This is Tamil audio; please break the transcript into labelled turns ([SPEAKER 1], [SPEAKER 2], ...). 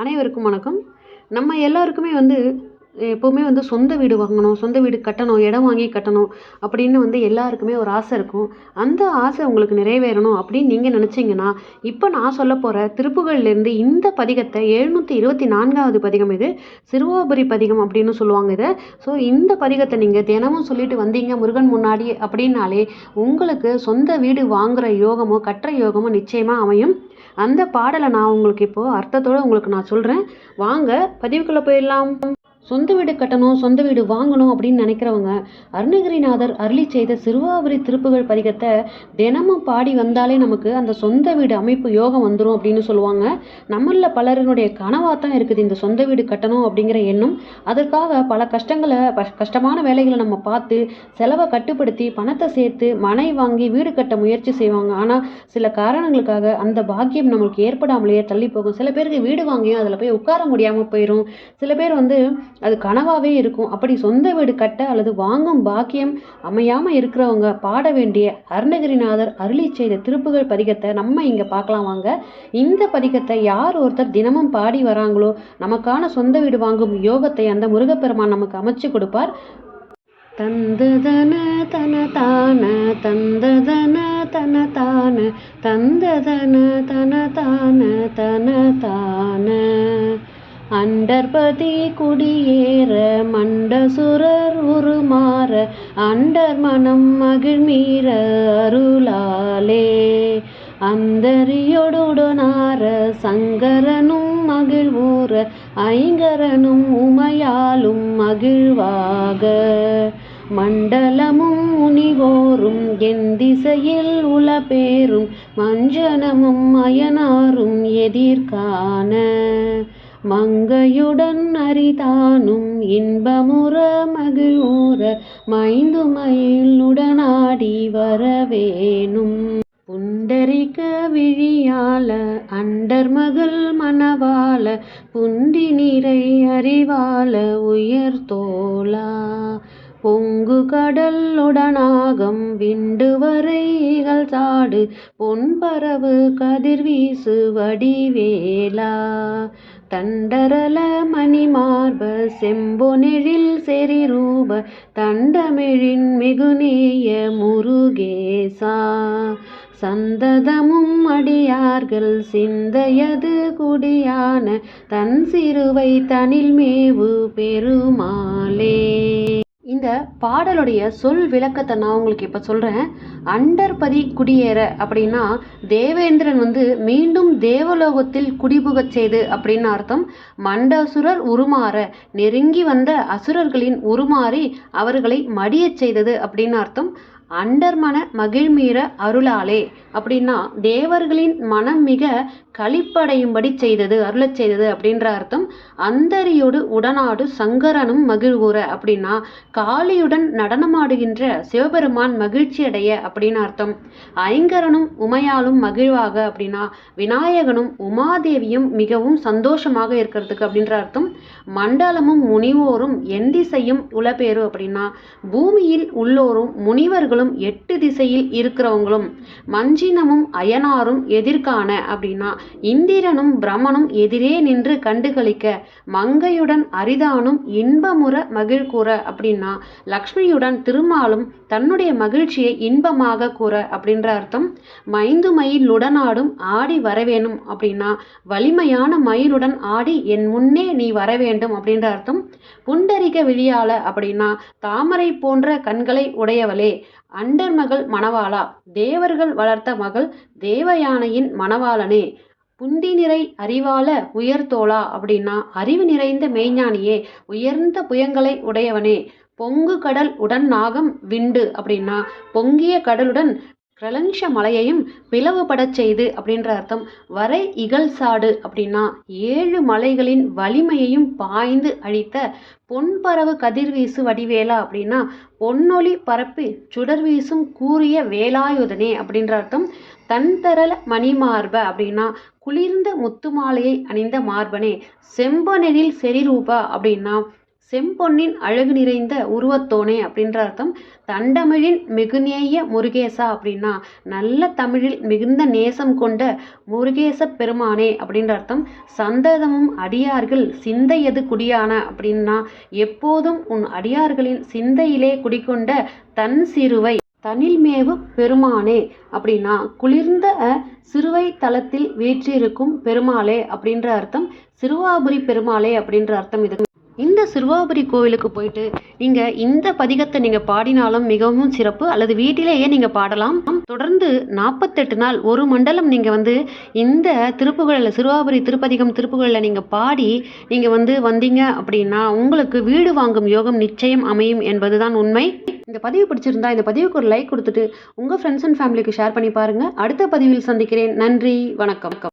[SPEAKER 1] அனைவருக்கும் வணக்கம். நம்ம எல்லாருக்குமே வந்து எப்போவுமே வந்து சொந்த வீடு வாங்கணும் சொந்த வீடு கட்டணும் இடம் வாங்கி கட்டணும் அப்படின்னு வந்து எல்லாருக்குமே ஒரு ஆசை இருக்கும். அந்த ஆசை உங்களுக்கு நிறைவேறணும் அப்படின்னு நீங்கள் நினச்சிங்கன்னா இப்போ நான் சொல்ல போகிற திருப்புகள்லேருந்து இந்த பதிகத்தை எழுநூற்றி இருபத்தி நான்காவது பதிகம் இது சிறுவாபுரி பதிகம் அப்படின்னு சொல்லுவாங்க இதை. ஸோ இந்த பதிகத்தை நீங்கள் தினமும் சொல்லிட்டு வந்தீங்க முருகன் முன்னாடி அப்படின்னாலே உங்களுக்கு சொந்த வீடு வாங்குகிற யோகமோ கட்டுற யோகமோ நிச்சயமாக அமையும். அந்த பாடலை நான் உங்களுக்கு இப்போது அர்த்தத்தோடு உங்களுக்கு நான் சொல்கிறேன் வாங்க பதிவுக்குள்ளே போயிடலாம். சொந்த வீடு கட்டணும் சொந்த வீடு வாங்கணும் அப்படின்னு நினைக்கிறவங்க அருணகிரிநாதர் அருளி செய்த சிறுவாபுரி திருப்புகழ் பதிகத்தை தினமும் பாடி வந்தாலே நமக்கு அந்த சொந்த வீடு அமைப்பு யோகம் வந்துடும் அப்படின்னு சொல்லுவாங்க. நம்மளில் பலரினுடைய கனவாக தான் இருக்குது இந்த சொந்த வீடு கட்டணும் அப்படிங்கிற எண்ணம். அதற்காக பல கஷ்டங்களை கஷ்டமான வேலைகளை நம்ம பார்த்து செலவை கட்டுப்படுத்தி பணத்தை சேர்த்து மனை வாங்கி வீடு கட்ட முயற்சி செய்வாங்க. ஆனால் சில காரணங்களுக்காக அந்த பாக்கியம் நம்மளுக்கு ஏற்படாமலேயே தள்ளி போகும் சில பேருக்கு வீடு வாங்கியும் அதில் போய் உட்கார முடியாமல் போயிடும் சில பேர் வந்து அது கனவாகவே இருக்கும். அப்படி சொந்த வீடு கட்ட அல்லது வாங்கும் பாக்கியம் அமையாமல் இருக்கிறவங்க பாட வேண்டிய அருணகிரிநாதர் அருளி செய்த திருப்புகழ் பதிகத்தை நம்ம இங்கே பார்க்கலாம் வாங்க. இந்த பதிகத்தை யார் ஒருத்தர் தினமும் பாடி வராங்களோ நமக்கான சொந்த வீடு வாங்கும் யோகத்தை அந்த முருகப்பெருமான் நமக்கு அமைச்சு கொடுப்பார். தந்ததன தன தான தந்ததன தன தான தந்ததன தன தான தன தான. அண்டர்பதி குடியேற மண்டசுரர் உருமாற அண்டர் மனம் மகிழ்மீற அருளாலே. அந்தரியோடுடனார சங்கரனும் மகிழ்வூர ஐங்கரனும் உமையாலும் மகிழ்வாக. மண்டலமும் முனிவோரும் என் திசையில் உளப்பேரும் மஞ்சனமும் அயனாரும் எதிர்காண. மங்கையுடன் அறிதானும் இன்பமுற மகிழ்வுற மைந்துமயிலுடனாடி வரவேணும். புண்டரிக்க விழியால அண்டர் மகள் மணவாள புண்டி நிறை அறிவால உயர் தோளா. பொங்கு கடலுடனாகம் விண்டு வரை இகழ் சாடு பொன்பரவு கதிர்வீசு வடிவேலா. தண்டரல மணிமார்ப செம்பொனெழில் செறிரூப தண்டமிழின் மிகுநேய முருகேசா. சந்ததமும் அடியார்கள் சிந்தையது குடியான தன் சிறுவை தனில் மேவு பெருமாளே. இந்த பாடலுடைய சொல் விளக்கத்தை நான் உங்களுக்கு இப்போ சொல்கிறேன் அண்டர்பதி குடியேற அப்படின்னா தேவேந்திரன் வந்து மீண்டும் தேவலோகத்தில் குடிபுகச் செய்து அப்படின்னு அர்த்தம். மண்டசுரர் உருமாற நெருங்கி வந்த அசுரர்களின் உருமாறி அவர்களை மடியச் செய்தது அப்படின்னு அர்த்தம். அண்டர்மன மகிழ்மீற அருளாலே அப்படின்னா தேவர்களின் மனம் மிக களிப்படையும்படி செய்தது அருளச் செய்தது அப்படின்ற அர்த்தம். அந்தரியோடு உடனாடு சங்கரனும் மகிழ்வுற அப்படின்னா காளியுடன் நடனமாடுகின்ற சிவபெருமான் மகிழ்ச்சி அடைய அப்படின்னு அர்த்தம். ஐங்கரனும் உமையாலும் மகிழ்வாக அப்படின்னா விநாயகனும் உமாதேவியும் மிகவும் சந்தோஷமாக இருக்கிறதுக்கு அப்படின்ற அர்த்தம். மண்டலமும் முனிவோரும் என் திசையும் அப்படின்னா பூமியில் உள்ளோரும் முனிவர்களும் எட்டு திசையில் இருக்கிறவங்களும் மஞ்சினமும் அயனாரும் எதிர்காண அப்படின்னா இந்திரனும் பிரம்மனும் எதிரே நின்று கண்டுகளிக்க மங்கையுடன் அரிதானும் இன்பமுற மகிழ் கூற அப்படின்னா லக்ஷ்மியுடன் திருமாலும் தன்னுடைய மகிழ்ச்சியை இன்பமாக கூற அப்படின்ற அர்த்தம். மைந்து மயிலுடனாடும் ஆடி வரவேணும் அப்படின்னா வலிமையான மயிலுடன் ஆடி என் முன்னே நீ வர வேண்டும் அப்படின்ற அர்த்தம். புண்டரிக விழியால அப்படின்னா தாமரை போன்ற கண்களை உடையவளே அண்டர் மகள் மணவாளா தேவர்கள் வளர்த்த மகள் தேவயானையின் மணவாளனே புந்தி நிறை அறிவால உயர்தோளா அப்படின்னா அறிவு நிறைந்த மெய்ஞானியே உயர்ந்த புயங்களை உடையவனே. பொங்கு கடல் உடன் நாகம் விண்டு அப்படின்னா பொங்கிய கடலுடன் கிரலங்ஷ மலையையும் பிளவுபடச் செய்து அப்படின்ற அர்த்தம். வரை இகழ்சாடு அப்படின்னா ஏழு மலைகளின் வலிமையையும் பாய்ந்து அழித்த பொன்பரவு கதிர்வீசு வடிவேலா அப்படின்னா பொன்னொளி பரப்பி சுடர் வீசும் கூறிய வேலாயுதனே அப்படின்ற அர்த்தம். தன்தரல மணிமார்ப அப்படின்னா குளிர்ந்த முத்து மாலையை அணிந்த மார்பனே. செம்பொனெனில் செரிரூபா அப்படின்னா செம்பொன்னின் அழகு நிறைந்த உருவத்தோனே அப்படின்ற அர்த்தம். தண்டமிழின் மிகுநேய முருகேசா அப்படின்னா நல்ல தமிழில் மிகுந்த நேசம் கொண்ட முருகேச பெருமானே அப்படின்ற அர்த்தம். சந்ததமும் அடியார்கள் சிந்தையது குடியான அப்படின்னா எப்போதும் உன் அடியார்களின் சிந்தையிலே குடிக்கொண்ட தன் சிறுவை தனில்மேவு பெருமானே அப்படின்னா குளிர்ந்த சிறுவை தலத்தில் வீற்றிருக்கும் பெருமாளே அப்படின்ற அர்த்தம். சிறுவாபுரி பெருமாளே அப்படின்ற அர்த்தம் இது. இந்த சிறுவாபுரி கோவிலுக்கு போயிட்டு நீங்கள் இந்த பதிகத்தை நீங்கள் பாடினாலும் மிகவும் சிறப்பு. அல்லது வீட்டிலேயே நீங்கள் பாடலாம். தொடர்ந்து நாற்பத்தெட்டு நாள் ஒரு மண்டலம் நீங்கள் வந்து இந்த திருப்புகழில் சிறுவாபுரி திருப்பதிகம் திருப்புகழில் நீங்கள் பாடி நீங்கள் வந்து வந்தீங்க அப்படின்னா உங்களுக்கு வீடு வாங்கும் யோகம் நிச்சயம் அமையும் என்பதுதான் உண்மை. இந்த பதிவு பிடிச்சிருந்தா இந்த பதிவுக்கு ஒரு லைக் கொடுத்துட்டு உங்கள் ஃப்ரெண்ட்ஸ் அண்ட் ஃபேமிலிக்கு ஷேர் பண்ணி பாருங்கள் அடுத்த பதிவில் சந்திக்கிறேன். நன்றி வணக்கம்.